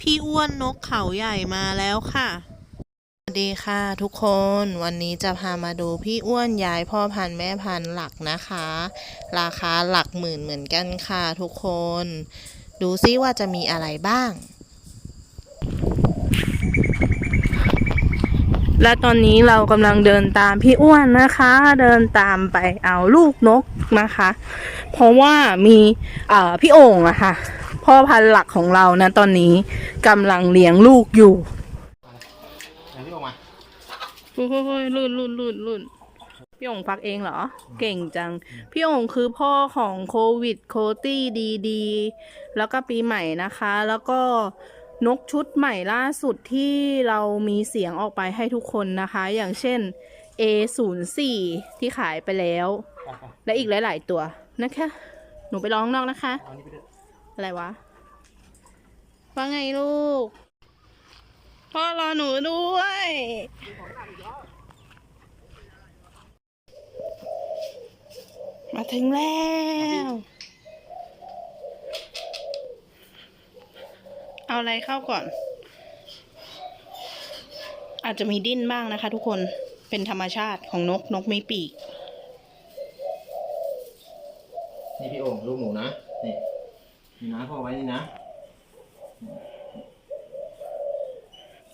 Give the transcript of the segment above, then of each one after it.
พี่อ้วนนกเขาใหญ่มาแล้วค่ะ สวัสดีค่ะทุกคนวันนี้จะพามาดูพี่อ้วนย้ายพ่อพันธุ์แม่พันธุ์หลักนะคะ ราคาหลักหมื่นเหมือนกันค่ะทุกคน ดูซิว่าจะมีอะไรบ้าง และตอนนี้เรากำลังเดินตามพี่อ้วนนะคะ เดินตามไปเอาลูกนกนะคะ เพราะว่ามีเอ่อพี่โอ่งอะค่ะ พ่อพันธุ์หลักของเรานะตอนนี้กำลังเลี้ยงลูกอยู่ไหนพี่ออกมาโอ้ยลื่นลื่นลื่นลื่นพี่โอ่งพักเองเหรอ เก่งจัง พี่โอ่งคือพ่อของโควิดโคตี้ดีดีแล้วก็ปีใหม่นะคะ แล้วก็นกชุดใหม่ล่าสุดที่เรามีเสียงออกไปให้ทุกคนนะคะ อย่างเช่น A04 ที่ขายไปแล้วไปไปและอีกหลาย ๆ ตัวนะคะ หนูไปร้องนอกนะคะเอะไรวะ ว่าไงลูก พ่อรอหนูด้วย มาถึงแล้ว เอาอะไรเข้าก่อน อาจจะมีดิ้นบ้างนะคะทุกคน เป็นธรรมชาติของนก นกไม่ปีก นี่พี่โอ่งลูกหนูนะ นี่ นี่นะพ่อไว้นี่นะ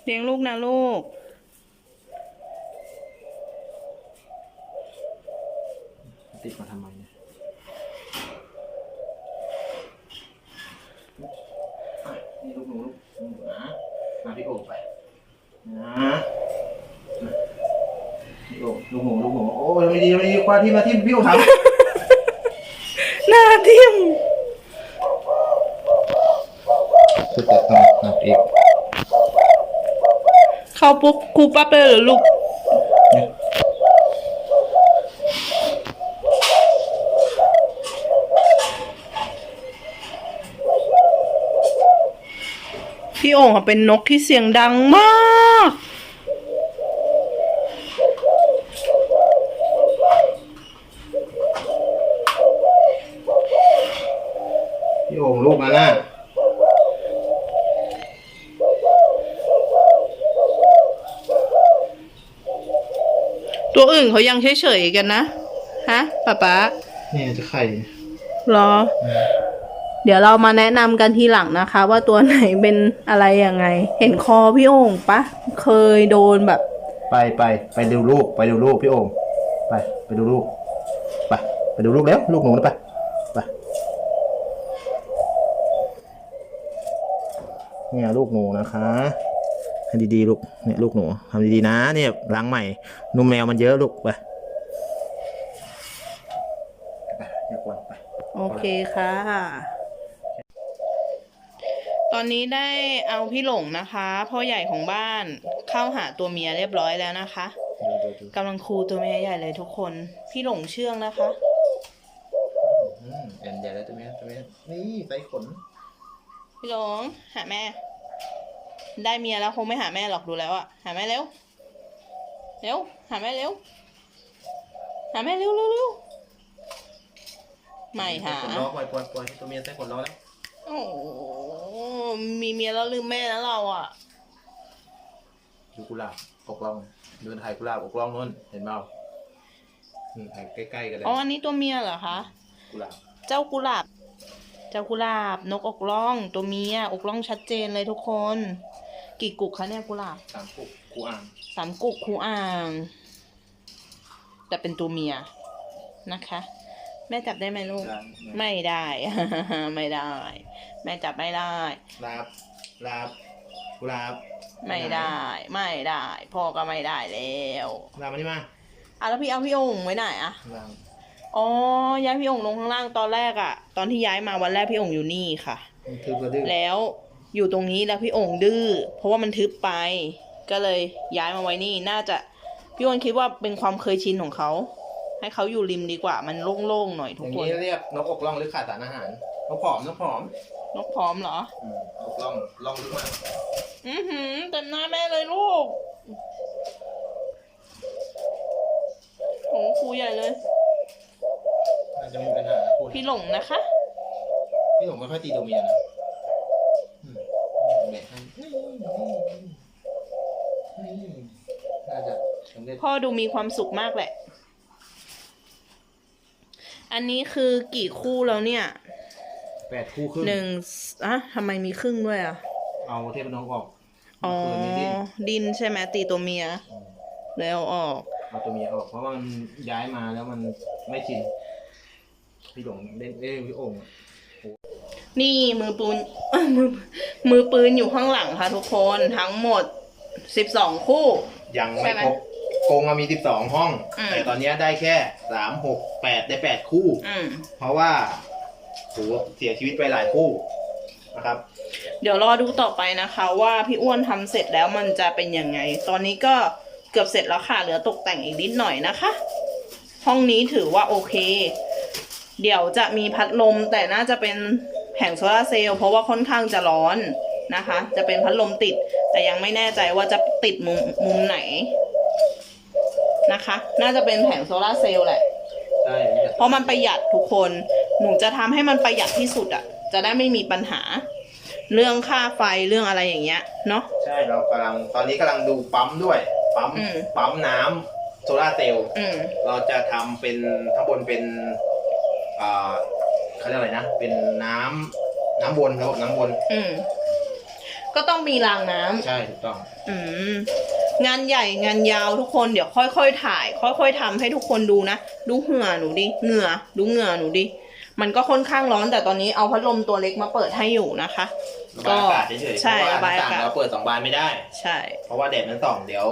เลี้ยงลูกนะลูก ติดมาทำไมเนี่ยอะนี่ลูกหนูลูกหนูนะมาพี่โอ่งไปนะพี่โอ่งลูกหนูลูกหนูโอ้ยไม่ดีไม่ดีกว่าที่มาที่พี่โอ่งทำ หน้าทิ่ม สุดแต่ทำหนักอีก เข้าปุ๊บครูปั๊บเลยเหรอลูกพี่โอ่งอะเป็นนกที่เสียงดังมาก พี่โอ่งลูกนะน่ะ ตัวอื่น เขายังเฉยๆกันนะ ฮะป๊าป๊านี่จะไข่รอ เดี๋ยวเรามาแนะนำกันทีหลังนะคะ ว่าตัวไหนเป็นอะไรยังไง เห็นคอพี่โอ่งปะ เคยโดนแบบ ไปไปไปดูลูกไปดูลูกพี่โอ่งไป ไปดูลูกไปไปดูลูกแล้วลูกหนูนะไปไปเนี่ยลูกหนูนะคะ ให้ดีๆลูกเนี่ยลูกหนูทำดีๆนะเนี่ยล้างใหม่นุ่มแมวมันเยอะลูกไปไปอย่ากวนไปโอเคค่ะ ตอนนี้ได้เอาพี่หลงนะคะพ่อใหญ่ของบ้านเข้าหาตัวเมียเรียบร้อยแล้วนะคะดูดูดูกำลังคูตัวเมียใหญ่เลยทุกคน พี่หลงเชื่องนะคะอืมแอนใหญ่แล้วตัวเมียตัวเมียนี่ใส่ขน พี่หลงหาแม่ ได้เมียแล้วคงไม่หาแม่หรอกดูแล้วอะหาแม่เร็ว เร็ว หาแม่เร็ว หาแม่เร็วเร็วเร็วไม่หาใส่ขนล้อปล่อยปล่อยปล่อยตัวเมียใส่ขนล้อแล้วโอ้โหมีเมียแล้วลืมแม่แล้วเราอะดูกุหลาบอกล่องเดินถ่ายกุหลาบอกล่องนู่นเห็นเปล่าอืมถ่ายใกล้ๆกันเลยอ๋ออันนี้ตัวเมียเหรอคะกุหลาบเจ้ากุหลาบ เจ้ากุหลาบนกอกล่องตัวเมียอกล่องชัดเจนเลยทุกคน กี่กุกคะเนี่ยกุหลาบสามกุกกูอ่างสามกุกคูอ่าง แต่เป็นตัวเมียนะคะ แม่จับได้ไหมลูกลาบไม่ได้ ไม่ได้ แม่จับไม่ได้ลาบลาบกุหลาบไม่ได้ ไม่ได้ พ่อก็ไม่ได้แล้วลาบมานี่มาอะแล้วพี่เอาพี่โองไว้ไหนอะลาบ อ๋อ ย้ายพี่โองลงข้างล่างตอนแรกอะตอนที่ย้ายมาวันแรกพี่โองอยู่นี่ค่ะ มันคือกระดื้อแล้วอยู่ตรงนี้แล้วพี่โองดื้อเพราะว่ามันทึบไป ก็เลยย้ายมาไว้นี่น่าจะพี่โองคิดว่าเป็นความเคยชินของเขา ให้เขาอยู่ริมดีกว่า มันโล่งๆหน่อยอทุกย่างคนนี้เรียกนกอกล่องหรือขาดสารอาหารนกผอมนกผอมนกพร้อมเหรอ อืมอกล่องล่องลึกมากอือหือเต็มหน้าแม่เลยลูก โอ้ครูใหญ่เลยน่า จะมีปัญหาพี่หลงนะคะ พี่หลงไม่ค่อยตีตัวเมียนะพ่อดูมีความสุขมากแหละ อันนี้คือกี่คู่แล้วเนี่ย แปดคู่ครึ่งหนึ่งอะทำไมมีครึ่งด้วยอะ เอาเทพน้องออกอ๋อดินใช่ไหมตีตัวเมียแล้วออก เอาตัวเมียออก เพราะว่ามันย้ายมาแล้วมันไม่ชิน พี่หลงเล่นเล่นพี่โอ่งอะนี่มือปืนมือมือปืนอยู่ข้างหลังค่ะทุกคนทั้งหมดสิบสองคู่ ยังใช่ไม่ไหมครบกรงอะมีสิบสองห้อง อืม แต่ตอนเนี้ยได้แค่สามหกแปดได้แปดคู่ อืม เพราะว่าโหเสียชีวิตไปหลายคู่นะครับ เดี๋ยวรอดูต่อไปนะคะว่าพี่อ้วนทำเสร็จแล้วมันจะเป็นยังไง ตอนนี้ก็เกือบเสร็จแล้วค่ะ เหลือตกแต่งอีกนิดหน่อยนะคะ ห้องนี้ถือว่าโอเค เดี๋ยวจะมีพัดลมแต่น่าจะเป็นแผงโซลาร์เซลล์เพราะว่าค่อนข้างจะร้อนนะคะ จะเป็นพัดลมติด แต่ยังไม่แน่ใจว่าจะติดมุมมุมไหนนะคะ น่าจะเป็นแผงโซลาร์เซลล์แหละใช่เพราะมันประหยัดทุกคน หนูจะทำให้มันประหยัดที่สุดอะ่ะ จะได้ไม่มีปัญหา เรื่องค่าไฟเรื่องอะไรอย่างเงี้ย เนาะใช่เรากำลังตอนนี้กำลังดูปั๊มด้วย ปั๊มอืมปั๊มน้ำโซลาร์เซลล์อืมเราจะทำเป็นข้างบนเป็น อ่าเขาเรียกอะไรนะ เป็นน้ำน้ำวนระบบน้ำวน อืม ก็ต้องมีรางน้ำใช่ถูกต้อง อืม งานใหญ่งานยาวทุกคนเดี๋ยวค่อยๆถ่าย ค่อยๆทำให้ทุกคนดูนะ ดูเหงื่อหนูดิเหงื่อดูเหงื่อหนูดิ มันก็ค่อนข้างร้อนแต่ตอนนี้เอาพัดลมตัวเล็กมาเปิดให้อยู่นะคะ ระบายอากาศเฉยๆใช่เพราะระบาว่ายหน้าอาต่างกาศเราเปิดสองบานไม่ได้ ใช่ เพราะว่าแดดมันส่องเดี๋ยว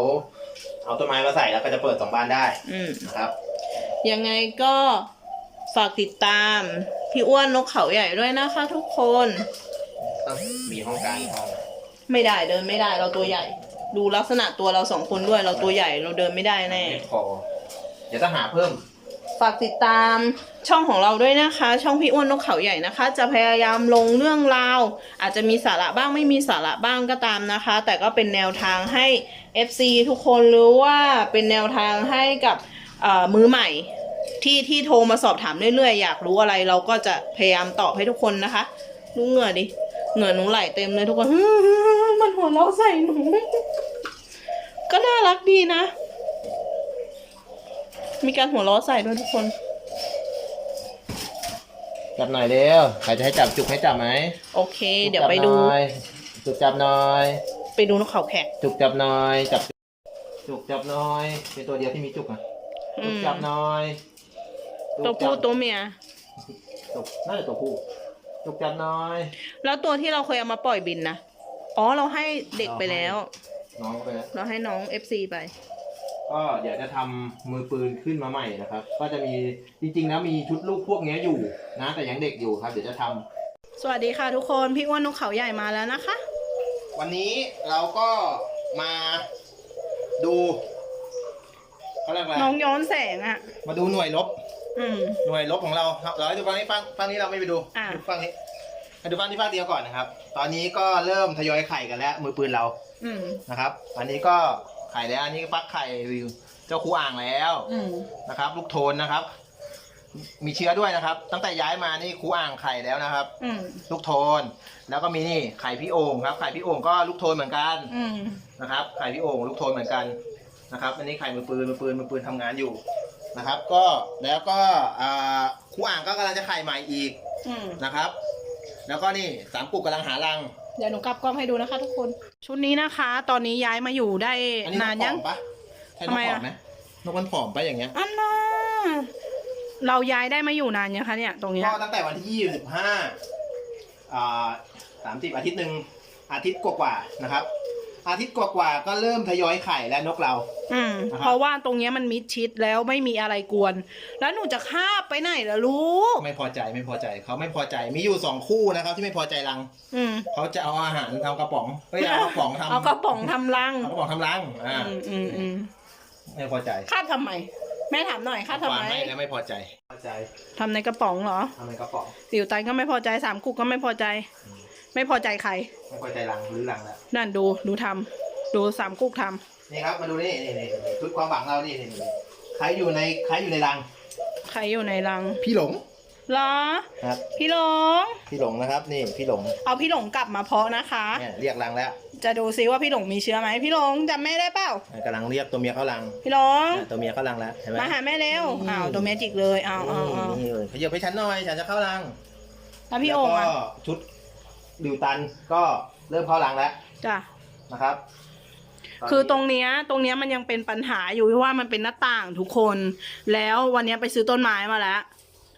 เอาต้นไม้มาใส่แล้วก็จะเปิดสองบานได้อืม นะครับ ยังไงก็ ฝากติดตาม พี่อ้วนนกเขาใหญ่ด้วยนะคะทุกคน ต้องมีห้องกลางอีกห้องไม่ได้เดินไม่ได้เราตัวใหญ่ ดูลักษณะตัวเราสองคนด้วยเราตัวใหญ่เราเดินไม่ได้แน่ ไม่พอเดี๋ยวต้องหาเพิ่ม ฝากติดตามช่องของเราด้วยนะคะ ช่องพี่อ้วนนกเขาใหญ่นะคะ จะพยายามลงเรื่องราว อาจจะมีสาระบ้างไม่มีสาระบ้างก็ตามนะคะ แต่ก็เป็นแนวทางให้ FC ทุกคนรู้ว่าเป็นแนวทางให้กับเอ่อมือใหม่ ที่ที่โทรมาสอบถามเรื่อยๆ อยากรู้อะไรเราก็จะพยายามตอบให้ทุกคนนะคะดูเหงื่อดิเหงื่อหนูไหลเต็มเลยทุกคนมันหัวเราะใส่หนู ก็น่ารักดีนะ มีการหัวเราะใส่ด้วยทุกคน จับหน่อยเร็วใครจะให้จับจุกให้จับไหมโอเค เดี๋ยวไปดู จุกจับหน่อย ไปดูนกเขาแขกจุกจับหน่อย จับ จุกจับหน่อย เป็นตัวเดียวที่มีจุกอะอืจุกมจับหน่อยจุก ตัวผู้จับตัวเมียจุกน่าจะตัวผู้จุกจับหน่อย แล้วตัวที่เราเคยเอามาปล่อยบินนะอ๋อเราให้เด็กไปแล้ว น้องไปแล้วเราให้น้อง FC ไป ก็เดี๋ยวจะทำมือปืนขึ้นมาใหม่นะครับ ก็จะมีจริงๆแล้วมีชุดลูกพวกเนี้ยอยู่นะ แต่ยังเด็กอยู่ครับ เดี๋ยวจะทำ สวัสดีค่ะทุกคนพี่อ้วนนกเขาใหญ่มาแล้วนะคะ วันนี้เราก็มาดูเขาเรียกอะไรน้องย้อนแสงอะ่ะมาดูหน่วยลบ อืม หน่วยลบของเราครับเราให้ดูฟังนี้ฟังฟังนี้เราไม่ไปดูอะดูฟังนี้ให้ดูฟังที่ฟังเดียวก่อนนะครับ ตอนนี้ก็เริ่มทยอยไข่กันแล้ว มือปืนเราอืมนะครับ อันนี้ก็ไข่แล้วอันนี้ฟักไข่วิวเจ้าคูอ่างแล้วอืมนะครับ ลูกโทนนะครับ มีเชื้อด้วยนะครับ ตั้งแต่ย้ายมานี่คูอ่างไข่แล้วนะครับ อืมลูกโทน แล้วก็มีนี่ไข่พี่โอ่งครับไข่พี่โอ่งก็ลูกโทนเหมือนกัน อืมนะครับไข่พี่โอ่งลูกโทนเหมือนกันนะครับ อันนี้ไข่มือปืนมือปืนมือปืนทำงานอยู่ นะครับ ก็แล้วก็อ่าคูอ่างก็กำลังจะไข่ใหม่อีกอืมนะครับ แล้วก็นี่สามกุกกำลังหารังเดี๋ยวหนูกลับกล้องให้ดูนะคะ ทุกคน ชุดนี้นะคะ ตอนนี้ย้ายมาอยู่ได้อันนี้นนากนผยัอง มปะใช่นทำกไมผออะมไหมนกมันผอมปะอย่างเงี้ยอันน่าเราย้ายได้มาอยู่นานยังคะเนี่ยตรงเนี้ยก็ตั้งแต่วันที่ยี่สิบห้าอ่าสามสิบอาทิตย์หนึ่งอาทิตย์กว่าๆนะครับ อาทิตย์กว่าๆก็เริ่มทยอยไข่แล้วนกเรา อืมนะครับเพราะว่าตรงเนี้ยมันมิดชิดแล้วไม่มีอะไรกวน แล้วหนูจะคาบไปไหนล่ะลูกไม่พอใจไม่พอใจเขาไม่พอใจมีอยู่สองคู่นะครับ ที่ไม่พอใจรังอืมเขาจะเอาอาหารทำกระป๋องเฮ้ยเอากระป๋องทำเอากระป๋องทำรังเอากระป๋องทำรังอ่าอืมอืมอืมไม่พอใจคาบทำไม แม่ถามหน่อยคาบทำวางไมให้แล้วไม่พอใจพอใจทำในกระป๋องเหรอทำในกระป๋องสิวตันก็ไม่พอใจสามกุกก็ไม่พอใจ ไม่พอใจใคร ไม่พอใจรังหรือรังแล้วนั่นดูดูทำดูสามกุกทำนี่ครับมาดูนี่นี่นี่นี่ชุดความหวังเรานี่นี่นี่ใครอยู่ในใครอยู่ในรัง ใครอยู่ในรังพี่หลงเหรอ ครับ พี่หลง พี่หลงนะครับ นี่พี่หลงเอาพี่หลงกลับมาเพาะนะคะ เนี่ยเรียกรังแล้วจะดูซิว่าพี่หลงมีเชื้อไหมพี่หลงจำแม่ได้เปล่ากำลังเรียกตัวเมียเข้ารังพี่หลงอะตัวเมียเข้ารังแล้วเห็นไหมมาหาแม่เร็วอืมอ้าวตัวเมียจิกเลยอ้าวอ้าวอ้าวนี่เลยขยับไปชั้นหน่อยฉันจะเข้ารังแล้วพี่โอ่งแล้วอะก็ชุด ดิวตันก็เริ่มเข้ารังแล้วจ้ะนะครับคือตรงเนี้ยตรงเนี้ยมันยังเป็นปัญหาอยู่ที่ว่ามันเป็นหน้าต่างทุกคน แล้ววันเนี้ยไปซื้อต้นไม้มาแล้ว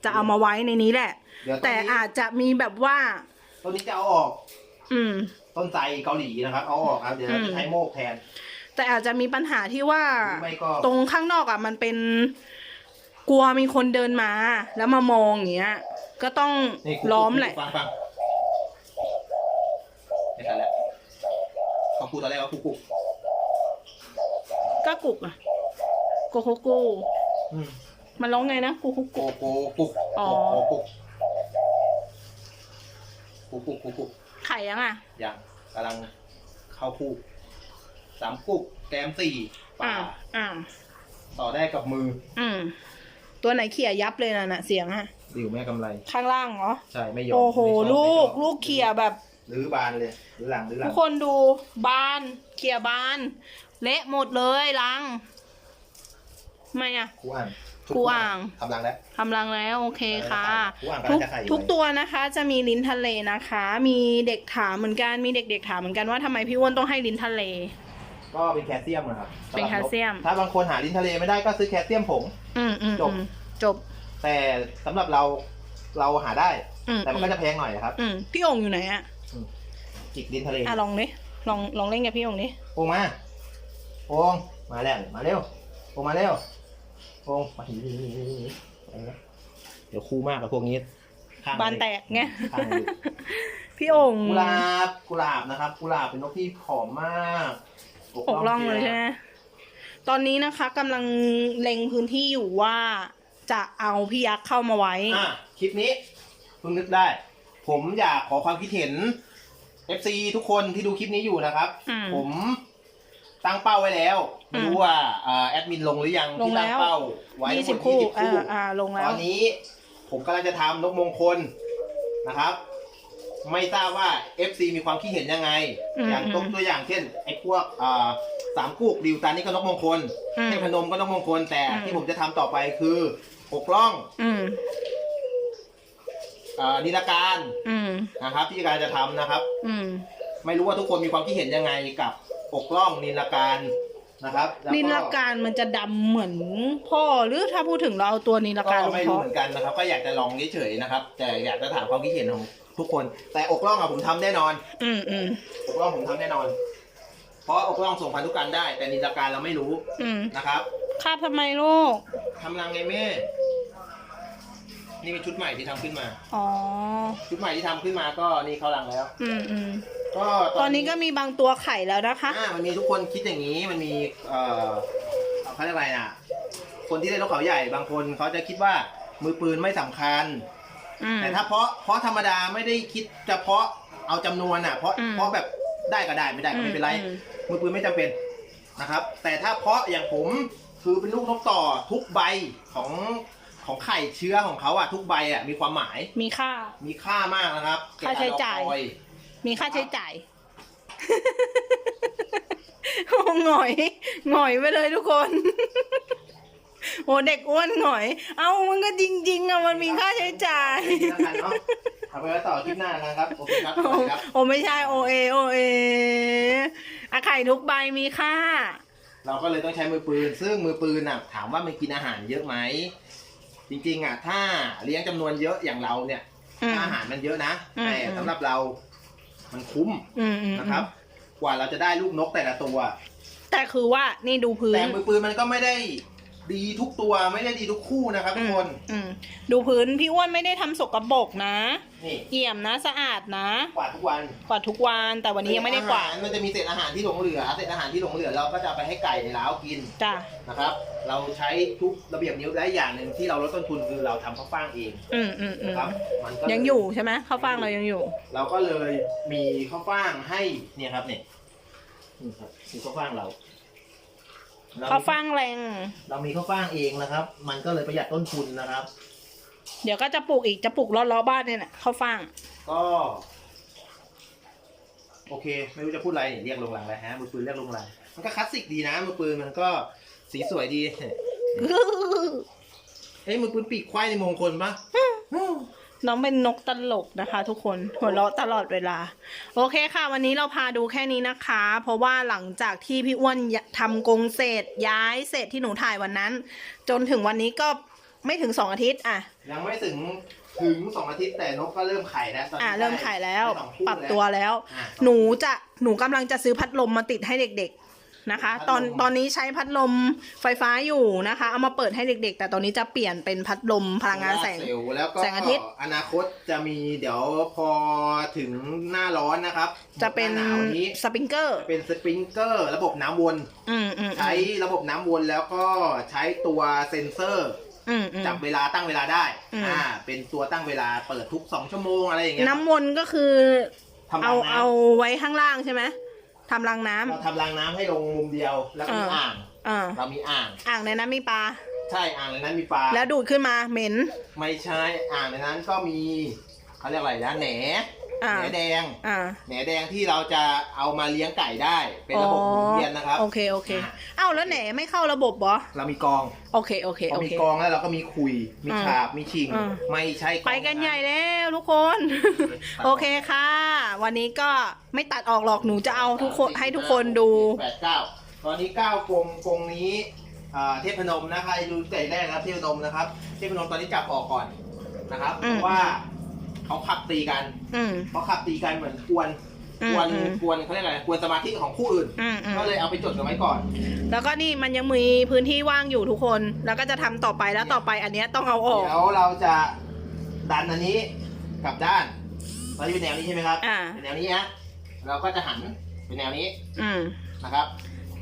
จะเอามาไว้ในนี้แหละ เดี๋ยวแต่ต้นนี้อาจจะมีแบบว่า ต้นนี้จะเอาออก อืม ต้นไทรเกาหลีนะครับ เอาออกครับ เดี๋ยวเราอืจะมใช้โมกแทน แต่อาจจะมีปัญหาที่ว่าหรือไม่ก็ ตรงข้างนอกอะ มันเป็นกลัวมีคนเดินมา แล้วมามองอย่างเงี้ย ก็ต้องนี่ครูล้อมแหละฟังฟังไม่ทันแล้วเขา พูดตอนแรกว่าคุกกุกก็กุกอะโกโกโกอืมมันร้องไงนะกูกุกโกโกกุกอ๋อโกกุกกุกกุกกุกกุกไข่ยังอะอย่างกำลังเข้าคุกสามกุกแกมสี่ป่าอ่าอ่าต่อได้กับมือ อืมตัวไหนเขี่ยยับเลยน่ะน่ะเสียงอะดิวแม่กำไร ข้างล่างเหรอ ใช่ ไม่ยอม โอ้โหไม่ชอบลูกไม่ชอบลูกเขี่ยแบบ หรือบานเลยหรือหลังหรือหลัทุงกคนดูบานเขี่ยบาน เละหมดเลยลังทำไมอะ ครูอ่างครูอ่าง ทำรังแล้วกำลังแล้วโอเคค่ะครูอ่างทุกกำลังจะไข่อยู่ทุกตัวนะคะจะมีลิ้นทะเลนะคะ มีเด็กถามเหมือนกันมีเด็กๆถามเหมือนกันว่าทำไมพี่อ้วนต้องให้ลิ้นทะเล ก็เป็นแคลเซียมนะครับเป็นแคลเซียมถ้าบางคนหาลิ้นทะเลไม่ได้ก็ซื้อแคลเซียมผง อืมอืมจบ อืมจบ แต่สำหรับเราเราหาได้ อืมแต่มันก็จะแพงหน่อยนะครับ อืมพี่โองอยู่ไหนอะ จิกลิ้นทะเลอะลองดิลองลองเล่นกับพี่โองดิโองมาโองมาแล้วมาเร็วโองมาเร็วโองมาหีหีหีหีหีเดี๋ยวคู่มากกับพวกนี้ข้งบานแตกไงข้างเลยพี่โองกุหลาบกุหลาบนะครับกุหลาบเป็นนกที่ผอมมากอกล่องเลยใช่ไหมตอนนี้นะคะกำลังเล็งพื้นที่อยู่ว่าจะเอาพี่ยักษ์เข้ามาไว้ อะคลิปนี้เพิ่งนึกได้ ผมอยากขอความคิดเห็น FC ทุกคนที่ดูคลิปนี้อยู่นะครับ อืม ผมตั้งเป้าไว้แล้วไม่รู้ว่าอ่าแอดมินลงหรือยังลงที่แล้วตั้งเป้าไว้ยี่ทั้งหมสิบดคู่20อ่าคู่ อ่าลงแล้ตวอนนี้ผมกำลังจะทำนกมงคลนะครับ ไม่ทราบว่า FC มีความคิดเห็นยังไงอืมอย่างตัวตัวอย่างเช่นไอ้พวกอ่าสามกุกดิวตันนี่ก็นกมงคลอืม เทพนมก็นกมงคลแต่อืม ที่ผมจะทำต่อไปคืออกล่อง อืม อ่านิลการอืม นะครับ ที่การจะทำนะครับ อืม ไม่รู้ว่าทุกคนมีความคิดเห็นยังไงกับอกล่องนิลการนะครับแล้วนิลการมันจะดำเหมือนพ่อหรือถ้าพูดถึงเราเอาตัวนิลก็การลงไม่รู้เพาะเหมือนกันนะครับ ก็อยากจะลองเฉยๆนะครับ แต่อยากจะถามความคิดเห็นของทุกคน แต่อกล่องอะผมทำแน่นอน อืมอืมอกล่องผมทำแน่นอน เพราะอกล่องส่งพันธุกรรมได้ แต่นิลการเราไม่รู้อืมนะครับ คาบทำไมลูกทำรังไงแม่ นี่เป็นชุดใหม่ที่ทำขึ้นมา อ๋อ ชุดใหม่ที่ทำขึ้นมาก็นี่เข้ารังแล้ว อืมอืมก็ตอนนี้ก็มีบางตัวไข่แล้วนะคะ อ่ามันมีทุกคนคิดอย่างนี้มันมีเอ่อเขาเรียกอะไรน่ะ คนที่ได้นกเขาใหญ่บางคนเขาจะคิดว่ามือปืนไม่สำคัญ อืม แต่ถ้าเพาะเพาะธรรมดาไม่ได้คิดจะเพาะเอาจำนวนอะ เพราะอืมเพาะแบบได้ก็ได้ไม่ได้ก็ไม่เป็นไรอืม มือปืนไม่จำเป็นนะครับ แต่ถ้าเพาะอย่างผมคือเป็นลูกนกต่อทุกใบของ ของไข่เชื้อของเขาอะทุกใบอะมีความหมายมีค่า มีค่ามากนะครับค่าใช้จ่าย เก็บออยมีค่าใช้จ่าย โอ้หงอย หงอยไปเลยทุกคน โอ้เด็กอ้วนหงอย เอ้ามันก็จริง ๆอะมันมีค่าใช้จ่ายนี่แล้วกันเนาะเอาไปไว้ต่อคลิปหน้านะครับ โอเคครับสวัสดีครับ โอ้ไม่ใช่โอเอโอเออะไข่ทุกใบมีค่า เราก็เลยต้องใช้มือปืน ซึ่งมือปืนน่ะถามว่ามันกินอาหารเยอะไหม จริงๆอะถ้าเลี้ยงจำนวนเยอะอย่างเราเนี่ยอืมอาหารมันเยอะนะอืม แต่สำหรับเรา มันคุ้มอืมอืมนะครับ กว่าเราจะได้ลูกนกแต่ละตัว แต่คือว่านี่ดูพื้น แต่มือปืนมันก็ไม่ได้ ดีทุกตัวไม่ได้ดีทุกคู่นะครับทุกคนอืมดูพื้นพี่อ้วนไม่ได้ทำสกปรกนะนี่เอี่ยมนะสะอาดนะ กวาดทุกวันกวาดทุกวันแต่วันนี้ยังไม่ได้กวาดอหรมันจะมีเศษอาหารที่หลงเหลือเศษอาหารที่หลงเหลือเราก็จะเอาไปให้ไก่ในร้าวกินจ้ะนะครับ เราใช้ทุกระเบียบนิ้วได้อย่างหนึ่งที่เราลดต้นทุนคือเราทำข้าวฟ่างเองอืมอืมอืมนะครับมันก็ยังอยู่ใช่ไหมข้าวฟ่างเรายังอยู่ เราก็เลยมีข้าวฟ่างให้เนี่ยครับเนี่ยนี่ครับมีข้าวฟ่างเราเร ข้าวฟ่างแรง เรามีข้าวฟ่างเองนะครับ มันก็เลยประหยัดต้นทุนนะครับ เดี๋ยวก็จะปลูกอีกจะปลูกล้อๆบ้านเนี่ยแหละข้าวฟ่าง ก็ โอเค ไม่รู้จะพูดอะไรเนี่ยเรียกลงหลังเลยฮะมือปืนเรียกลงหลังมันก็คลาสสิกดีนะมือปืนมันก็สีสวยดีเอ้ยมือปืนปีกควายในมงคลปะ น้องเป็นนกตลกนะคะ ทุกคนหัวเราะตลอดเวลา โอเคค่ะ วันนี้เราพาดูแค่นี้นะคะ เพราะว่าหลังจากที่พี่อ้วนทำกรงเสร็จย้ายเสร็จที่หนูถ่ายวันนั้น จนถึงวันนี้ก็ไม่ถึงสองอาทิตย์อะ ยังไม่ถึงถึงสองอาทิตย์แต่นกก็เริ่มไข่แล้วตอนนี้อะเริ่มขายแล้วได้สองคู่ปรับตัวแล้วอะหนูจะหนูกำลังจะซื้อพัดลมมาติดให้เด็กๆ นะคะพัดลมตอนตอนนี้ใช้พัดลมไฟฟ้าอยู่นะคะ เอามาเปิดให้เด็ก ๆ แต่ตอนนี้จะเปลี่ยนเป็นพัดลมพลังงานแสงโซลร์เซลล์แล้วก็แสงอาทิตย์ อนาคตจะมีเดี๋ยวพอถึงหน้าร้อนนะครับ จะเป็นหน้าหนาวนี้สปริงเกอร์จะเป็นสปริงเกอร์ ระบบน้ำวน อืมอืมใช้ระบบน้ำวนแล้วก็ใช้ตัวเซ็นเซอร์อืมอืม จับเวลาตั้งเวลาได้อืม อ่าเป็นตัวตั้งเวลาเปิดทุก2ชั่วโมงอะไรอย่างเงี้ยน้ำวนก็คือทำเอารางน้เอาไว้ข้างล่างใช่ไหม ทำรางน้ำ เราทำรางน้ำให้ลงมุมเดียว แล้วก็มีอ่าอ่างำอ่า เรามีอ่าง อ่างในนั้นมีปลา ใช่อ่างในนั้นมีปลาแล้วดูดขึ้นมาเหม็น ไม่ใช่อ่างในนั้นก็มีเขาเรียกอะไรนะแหน อ่า แหนแดง อ่า แหนแดงที่เราจะเอามาเลี้ยงไก่ได้เป็นระบบหมุนเวียนนะครับ โอเคโอเคอ่าเอ้าแล้วไหนไม่เข้าระบบเหรอเรามีกองโอเคโอเคพอโอมีเค กองแล้วเราก็มีคุย มีอ่าฉาบมีชิง อ่า ไม่ใช่กอง ไปกันใหญ่แล้วทุกคน โอเคค่ะ วันนี้ก็ไม่ตัดออกหรอกหนูจะเอาทุกคนให้ทุกคนดู แปดเก้าตอนนี้เก้ากรงกรงนี้อ่าเทพนมนะใครดูแต่แรกนะครับเทพนมนะครับ เทพนมตอนนี้จับออกก่อนนะครับอืมเพราะว่า เขาขับตีกันอืม เขาขับตีกันเหมือนกวนอืมกวนอืม กวนเขาเรียกอะไรกวนสมาธิของคู่อื่น อืมอืมก็เลยเอาไปจดกันไว้ก่อน แล้วก็นี่มันยังมีพื้นที่ว่างอยู่ทุกคน แล้วก็จะทำต่อไปแล้วต่อไปอันเนี้ยต้องเอาออก เดี๋ยวเราจะดันอันนี้กลับด้านตอนนี้เป็นแนวนี้ใช่ไหมครับ อ่า เป็นแนวนี้นะ เราก็จะหันเป็นแนวนี้อืม นะครับ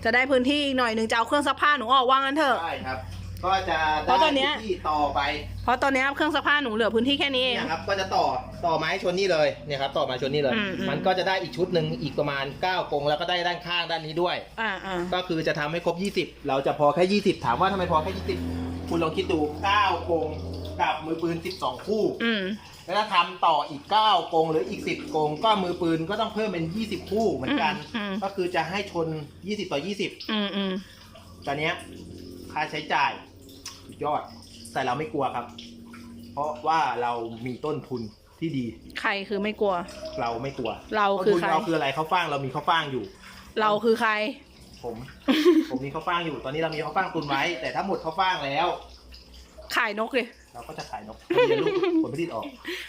จะได้พื้นที่อีกหน่อยหนึ่งจะเอาเครื่องซักผ้าหนูออกว่างกันเถอะ ใช่ครับ ก็จะเพได้ราะตอนเนี้ย ที่ต่อไปเพราะตอนเนี้ยเครื่องซักผ้าหนูเหลือพื้นที่แค่นี้เอง เนี่ยครับก็จะต่อต่อไม้ชนนี่เลยเนี่ยครับต่อไม้ชนนี่เลย อืมอืม มันก็จะได้อีกชุดหนึ่งอีกประมาณ9กรงแล้วก็ได้ด้านข้างด้านนี้ด้วย อ่าอ่าก็คือจะทำให้ครบ 20 เราจะพอแค่ 20 ถามว่าทำไมพอแค่ 20 คุณลองคิดดู9กรงกับมือปืน 12 คู่ อืม แล้วถ้าทำต่ออีก 9กรงหรืออีก 10กรงก็มือปืนก็ต้องเพิ่มเป็น 20 คู่เหมือนกันอืม ก็คือจะให้ชน 20 ต่อ 20 อืมอืมตอนเนี้ยค่าใช้จ่ายสุด ยอด แต่เราไม่กลัวครับ เพราะว่าเรามีต้นทุนที่ดี ใครคือไม่กลัว เราไม่กลัวเราต้นคือทุนใคร เราคืออะไรข้าวฟ่างเรามีข้าวฟ่างอยู่ เราคือใคร ผม ผมมีข้าวฟ่างอยู่ ตอนนี้เรามีข้าวฟ่างตุนไว้ แต่ถ้าหมดข้าวฟ่างแล้ว ขายนกเลย เราก็จะขายนกเดี๋ยวลูกผลผลิตออก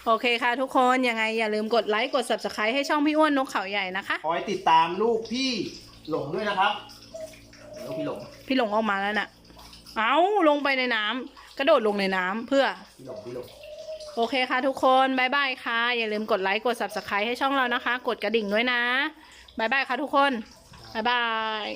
โอเคค่ะทุกคนยังไงอย่าลืมกดไลค์กด subscribe ให้ช่องพี่อ้วนนกเขาใหญ่นะคะ คอยติดตามลูกพี่หลงด้วยนะครับ ลูกพี่หลง พี่หลงออกมาแล้วน่ะ เอาลงไปในน้ำกระโดดลงในน้ำเพื่อ พี่หลงพี่หลง โอเคค่ะทุกคนบายบายค่ะ อย่าลืมกดไลค์ กด subscribe ให้ช่องเรานะคะ กดกระดิ่งด้วยนะบายบายค่ะทุกคนบายบาย